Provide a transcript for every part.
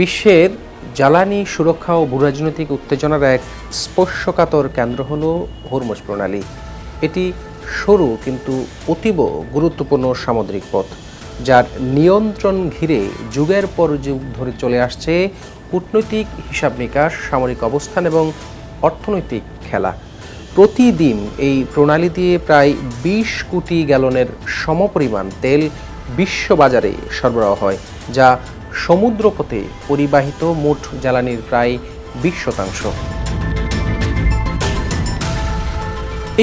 বিশ্বের জ্বালানি সুরক্ষা ও ভূরাজনৈতিক উত্তেজনার এক স্পর্শকাতর কেন্দ্র হল হরমুজ প্রণালী। এটি সরু কিন্তু অতীব গুরুত্বপূর্ণ সামুদ্রিক পথ, যার নিয়ন্ত্রণ ঘিরে যুগের পর যুগ ধরে চলে আসছে কূটনৈতিক হিসাব নিকাশ, সামরিক অবস্থান এবং অর্থনৈতিক খেলা। প্রতিদিন এই প্রণালী দিয়ে প্রায় বিশ কোটি গ্যালনের সমপরিমাণ তেল বিশ্ববাজারে সরবরাহ হয়, যা সমুদ্রপথে পরিবাহিত মোট জ্বালানির প্রায় বিশ শতাংশ।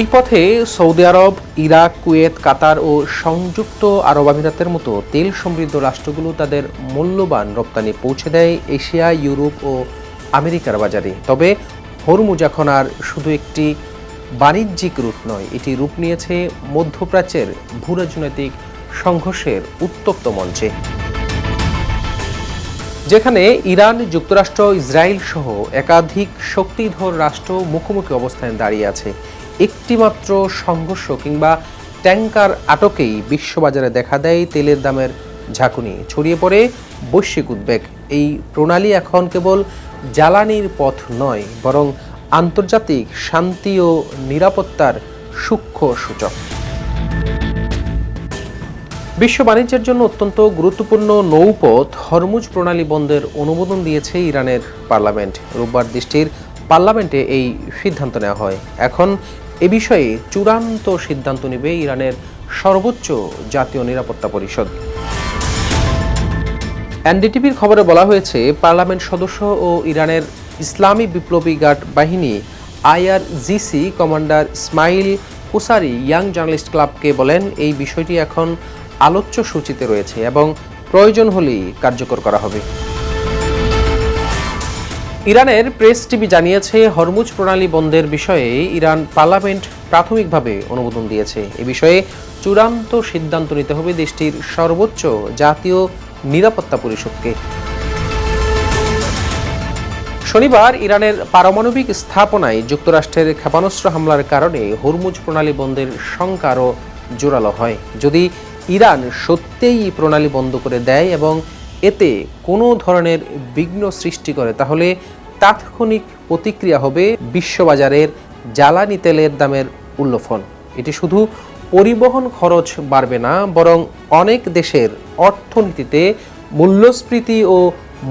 এই পথে Saudi Arab, Iraq, Kuwait, Qatar ও সংযুক্ত আরব আমিরাতের মতো তেল সমৃদ্ধ রাষ্ট্রগুলো তাদের মূল্যবান রপ্তানি পৌঁছে দেয় এশিয়া, ইউরোপ ও আমেরিকার বাজারে। তবে হরমুজ এখন আর শুধু একটি বাণিজ্যিক রুট নয়, এটি রূপ নিয়েছে মধ্যপ্রাচ্যের ভূরাজনৈতিক সংঘর্ষের উত্তপ্ত মঞ্চে। যেখানে ইরান, যুক্তরাষ্ট্র, ইসরায়েল সহ একাধিক শক্তিধর রাষ্ট্র মুখোমুখি অবস্থানে দাঁড়িয়ে আছে। একটিমাত্র সংঘর্ষ কিংবা ট্যাঙ্কার আটকেই বিশ্ববাজারে দেখা দেয় তেলের দামের ঝাঁকুনি। ছড়িয়ে পড়ে বৈশ্বিক উদ্বেগ। এই প্রণালী এখন কেবল জ্বালানির পথ নয়, বরং আন্তর্জাতিক শান্তি ও নিরাপত্তার সূক্ষ্ম সূচক। বিশ্ব বাণিজ্যের জন্য অত্যন্ত গুরুত্বপূর্ণ নৌপথ হরমুজ প্রণালী বন্ধের অনুমোদন দিয়েছে ইরানের পার্লামেন্ট। রোববার দেশটির পার্লামেন্টে এই সিদ্ধান্ত নেওয়া হয়। এখন এ বিষয়ে চূড়ান্ত সিদ্ধান্ত নেবে ইরানের সর্বোচ্চ জাতীয় নিরাপত্তা পরিষদ। এনডিটিভির খবরে বলা হয়েছে, পার্লামেন্ট সদস্য ও ইরানের ইসলামী বিপ্লবী গার্ড বাহিনী IRGC commander Ismail Kousari young journalist ক্লাবকে বলেন, এই বিষয়টি এখন আলোচ্য সূচিতে রয়েছে এবং প্রয়োজন হলেই কার্যকর করা হবে। ইরানের প্রেস টিভি জানিয়েছে, হরমুজ প্রণালী বন্ধের বিষয়ে ইরান পার্লামেন্ট প্রাথমিকভাবে অনুমোদন দিয়েছে। এ বিষয়ে চূড়ান্ত সিদ্ধান্ত নিতে হবে দেশটির সর্বোচ্চ জাতীয় নিরাপত্তা পরিষদকে। শনিবার ইরানের পারমাণবিক স্থাপনায় যুক্তরাষ্ট্রের ক্ষেপণাস্ত্র হামলার কারণে হরমুজ প্রণালী বন্ধের শঙ্কা আরও জোরালো হয়। যদি ইরান সত্যিই প্রণালী বন্ধ করে দেয় এবং এতে কোনো ধরনের বিঘ্ন সৃষ্টি করে, তাহলে তাৎক্ষণিক প্রতিক্রিয়া হবে বিশ্ববাজারের জ্বালানি তেলের দামের উল্লফন। এটি শুধু পরিবহন খরচ বাড়বে না, বরং অনেক দেশের অর্থনীতিতে মূল্যস্ফীতি ও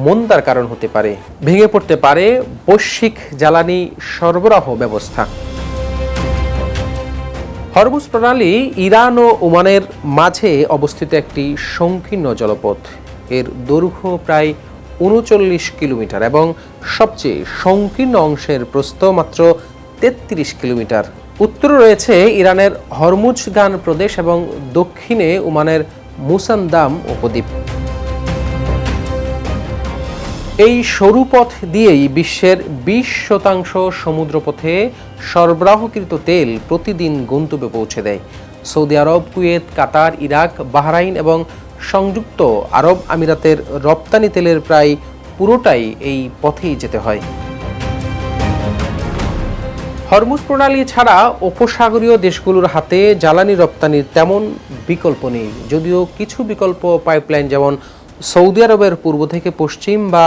মন্দার কারণ হতে পারে। ভেঙে পড়তে পারে বৈশ্বিক জ্বালানি সরবরাহ ব্যবস্থা। হরমুজ প্রণালী ইরান ও ওমানের মাঝে অবস্থিত একটি সংকীর্ণ জলপথ। এর দৈর্ঘ্য প্রায় উনচল্লিশ কিলোমিটার এবং সবচেয়ে সংকীর্ণ অংশের প্রস্থ মাত্র তেত্রিশ কিলোমিটার। উত্তরে রয়েছে ইরানের হরমুজগান প্রদেশ এবং দক্ষিণে ওমানের মুসান্দাম উপদ্বীপ। এই সরু পথ দিয়েই বিশ্বের বিশ শতাংশ সমুদ্রপথে সরবরাহকৃত তেল প্রতিদিন গন্তব্যে পৌঁছে দেয়। Saudi Arab, Kuwait, Qatar, Iraq, Bahrain এবং সংযুক্ত আরব আমিরাতের রপ্তানি তেলের প্রায় পুরোটাই এই পথেই যেতে হয়। হরমুজ প্রণালী ছাড়া উপসাগরীয় দেশগুলোর হাতে জ্বালানি রপ্তানির তেমন বিকল্প নেই। যদিও কিছু বিকল্প পাইপলাইন যেমন সৌদি আরবের পূর্ব থেকে পশ্চিম বা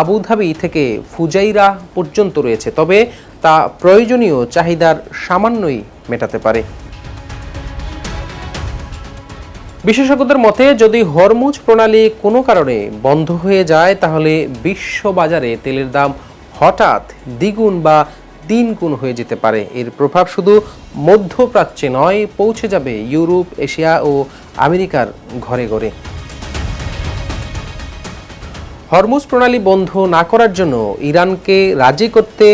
আবুধাবি থেকে ফুজাইরা পর্যন্ত রয়েছে, তবে তা প্রয়োজনীয় চাহিদার সামান্যই মেটাতে পারে। বিশেষজ্ঞদের মতে, যদি হরমুজ প্রণালী কোনো কারণে বন্ধ হয়ে যায়, তাহলে বিশ্ব বাজারে তেলের দাম হঠাৎ দ্বিগুণ বা তিন গুণ হয়ে যেতে পারে। এর প্রভাব শুধু মধ্যপ্রাচ্যে নয়, পৌঁছে যাবে ইউরোপ, এশিয়া ও আমেরিকার ঘরে ঘরে। হরমুজ প্রণালী বন্ধ না করার জন্য ইরানকে রাজি করতে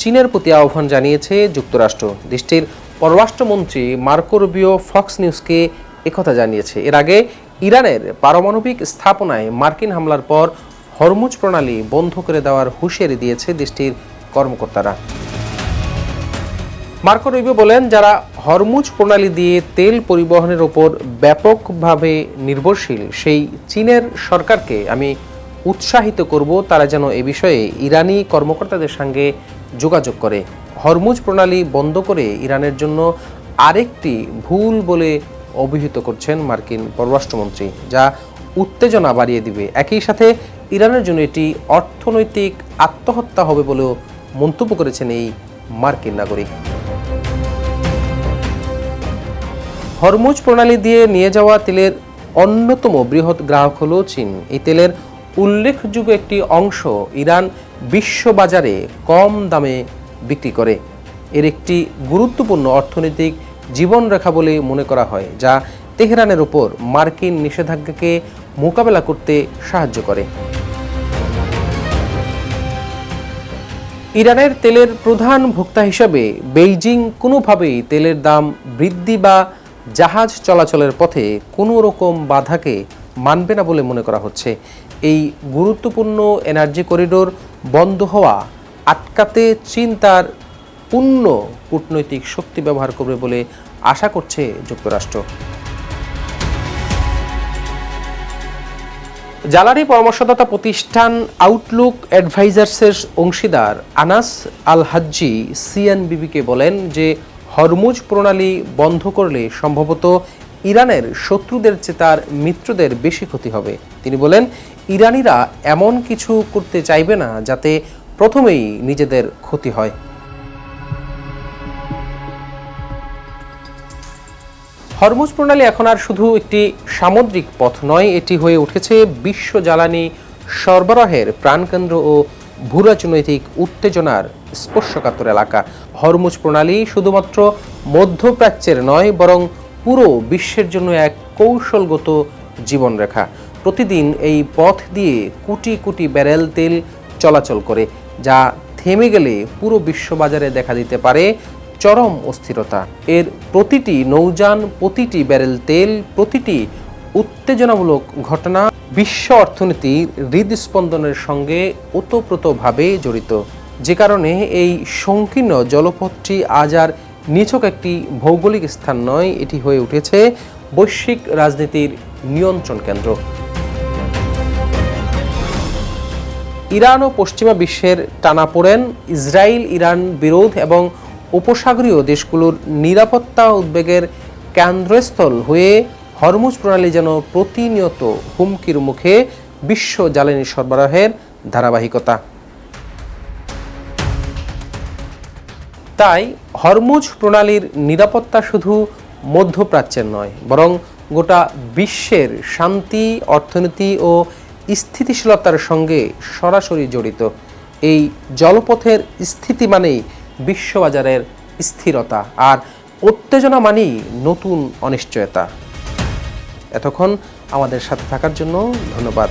চীনের প্রতি আহ্বান জানিয়েছে যুক্তরাষ্ট্র। দেশটির পররাষ্ট্রমন্ত্রী মার্কো রুবিও ফক্স নিউজকে একথা জানিয়েছে। এর আগে ইরানের পারমাণবিক স্থাপনায় মার্কিন হামলার পর হরমুজ প্রণালী বন্ধ করে দেওয়ার হুঁশিয়ারি দিয়েছে দেশটির কর্মকর্তারা। মার্কো রুবিও বলেন, যারা হরমুজ প্রণালী দিয়ে তেল পরিবহনের ওপর ব্যাপকভাবে নির্ভরশীল, সেই চীনের সরকারকে আমি উৎসাহিত করব তারা যেন এ বিষয়ে ইরানি কর্মকর্তাদের সঙ্গে যোগাযোগ করে। হরমুজ প্রণালী বন্ধ করে ইরানের জন্য আরেকটি ভুল বলে অভিহিত করছেন মার্কিন পররাষ্ট্রমন্ত্রী, যা উত্তেজনা বাড়িয়ে দিবে। একই সাথে ইরানের জন্য এটি অর্থনৈতিক আত্মহত্যা হবে বলেও মন্তব্য করেছেন এই মার্কিন নাগরিক। হরমুজ প্রণালী দিয়ে নিয়ে যাওয়া তেলের অন্যতম বৃহৎ গ্রাহক হল চীন। এই তেলের উল্লেখযোগ্য একটি অংশ ইরান বিশ্ববাজারে কম দামে বিক্রি করে। এর একটি গুরুত্বপূর্ণ অর্থনৈতিক জীবনরেখা বলে মনে করা হয়, যা তেহরানের উপর মার্কিন নিষেধাজ্ঞাকে মোকাবেলা করতে সাহায্য করে। ইরানের তেলের প্রধান ভোক্তা হিসাবে বেইজিং কোনোভাবেই তেলের দাম বৃদ্ধি বা জাহাজ চলাচলের পথে কোনো রকম বাধাকে মানবে না বলে মনে করা হচ্ছে। এই গুরুত্বপূর্ণ এনার্জি করিডোর বন্ধ হওয়া আটকাতে চীন তার পূর্ণ কূটনৈতিক শক্তি ব্যবহার করবে বলে আশা করছে যুক্তরাষ্ট্র। জ্বালানি পরামর্শদাতা প্রতিষ্ঠান আউটলুক অ্যাডভাইজার্সের অংশীদার আনাস আল হাজ্জি সিএনবিবিকে বলেন যে হরমুজ প্রণালী বন্ধ করলে সম্ভবত ইরানের শত্রুদের চেয়ে তার মিত্রদের বেশি ক্ষতি হবে। তিনি বলেন, ইরানিরা এমন কিছু করতে চাইবে না যাতে প্রথমেই নিজেদের ক্ষতি হয়। হরমুজ প্রণালী এখন আর শুধু একটি সামুদ্রিক পথ নয়, এটি হয়ে উঠেছে বিশ্ব জ্বালানি সরবরাহের প্রাণকেন্দ্র ও ভূরাজনৈতিক উত্তেজনার স্পর্শকাতর এলাকা। হরমুজ প্রণালী শুধুমাত্র মধ্যপ্রাচ্যের নয়, বরং পুরো বিশ্বের জন্য এক কৌশলগত জীবনরেখা। প্রতিদিন এই পথ দিয়ে কোটি কোটি ব্যারেল তেল চলাচল করে, যা থেমে গেলে পুরো বিশ্ববাজারে দেখা দিতে পারে চরম অস্থিরতা। এর প্রতিটি নৌযান, প্রতিটি ব্যারেল তেল, প্রতিটি উত্তেজনামূলক ঘটনা বিশ্ব অর্থনীতির হৃদস্পন্দনের সঙ্গে ওতপ্রোতভাবে জড়িত। যে কারণে এই সংকীর্ণ জলপথটি আজ আর নিছক একটি ভৌগোলিক স্থান নয়, এটি হয়ে উঠেছে বৈশ্বিক রাজনীতির নিয়ন্ত্রণ কেন্দ্র। ইরান ও পশ্চিমা বিশ্বের টানাপোড়েন ইসরায়েল, ইরান বিরোধ এবং উপসাগরীয় দেশগুলোর নিরাপত্তা উদ্বেগের কেন্দ্রস্থল হয়ে হরমুজ প্রণালী যেন প্রতিনিয়ত হুমকির মুখে বিশ্ব জ্বালানি সরবরাহের ধারাবাহিকতা। তাই হরমুজ প্রণালীর নিরাপত্তা শুধু মধ্যপ্রাচ্যের নয়, বরং গোটা বিশ্বের শান্তি, অর্থনীতি ও স্থিতিশীলতার সঙ্গে সরাসরি জড়িত। এই জলপথের স্থিতি মানেই বিশ্ববাজারের স্থিরতা আর উত্তেজনা মানেই নতুন অনিশ্চয়তা। এতক্ষণ আমাদের সাথে থাকার জন্য ধন্যবাদ।